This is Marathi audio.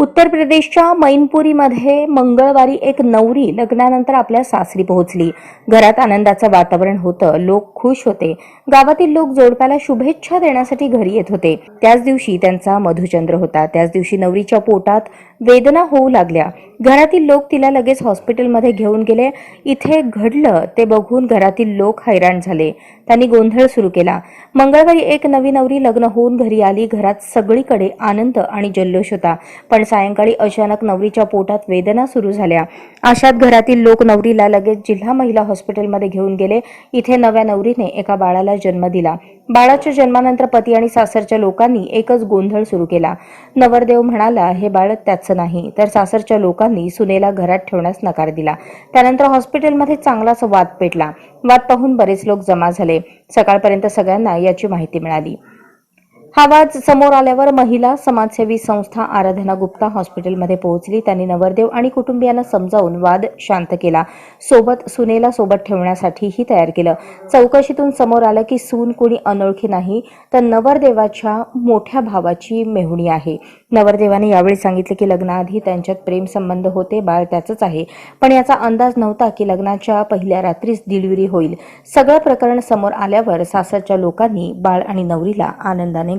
उत्तर प्रदेशच्या मैनपुरीमध्ये मंगळवारी एक नवरी लग्नानंतर आपल्या सासरी पोहोचली. घरात आनंदाचं वातावरण होतं. लोक खुश होते. गावातील लोक जोडप्याला शुभेच्छा देण्यासाठी घरी येत होते. त्याच दिवशी त्यांचा मधुचंद्र होता. त्याच दिवशी नवरीच्या पोटात वेदना होऊ लागल्या. घरातील लोक तिला लगेच हॉस्पिटलमध्ये घेऊन गेले. इथे घडलं ते बघून घरातील लोक हैराण झाले. त्यांनी गोंधळ सुरू केला. मंगळवारी एक नवी नवरी लग्न होऊन घरी आली. घरात सगळीकडे आनंद आणि जल्लोष होता. पण सायंकाळी अचानक नवरीच्या पोटात वेदना सुरू झाल्या. अशात घरातील लोक नवरीला लगेच जिल्हा महिला हॉस्पिटलमध्ये घेऊन गेले. इथे नव्या नवरीने एका बाळाला जन्म दिला. बाळाच्या जन्मानंतर पती आणि सासरच्या लोकांनी एकच गोंधळ सुरू केला. नवरदेव म्हणाला हे बाळ त्याचं नाही. तर सासरच्या लोकांनी सुनेला घरात ठेवण्यास नकार दिला. त्यानंतर हॉस्पिटलमध्ये चांगलाच वाद पेटला. वाद पाहून बरेच लोक जमा झाले. सकाळपर्यंत सगळ्यांना याची माहिती मिळाली. हा वाद समोर आल्यावर महिला समाजसेवी संस्था आराधना गुप्ता हॉस्पिटलमध्ये पोहोचली. त्यांनी नवरदेव आणि कुटुंबियांना समजावून वाद शांत केला. सोबत सुनेला सोबत ठेवण्यासाठीही तयार केलं. चौकशीतून समोर आलं की सून कोणी अनोळखी नाही तर नवरदेवाच्या मोठ्या भावाची मेहुणी आहे. नवरदेवाने यावेळी सांगितले की लग्नाआधी त्यांच्यात प्रेमसंबंध होते बाळ त्याचंच आहे. पण याचा अंदाज नव्हता की लग्नाच्या पहिल्या रात्रीच डिलिव्हरी होईल. सगळं प्रकरण समोर आल्यावर सासरच्या लोकांनी बाळ आणि नवरीला आनंदाने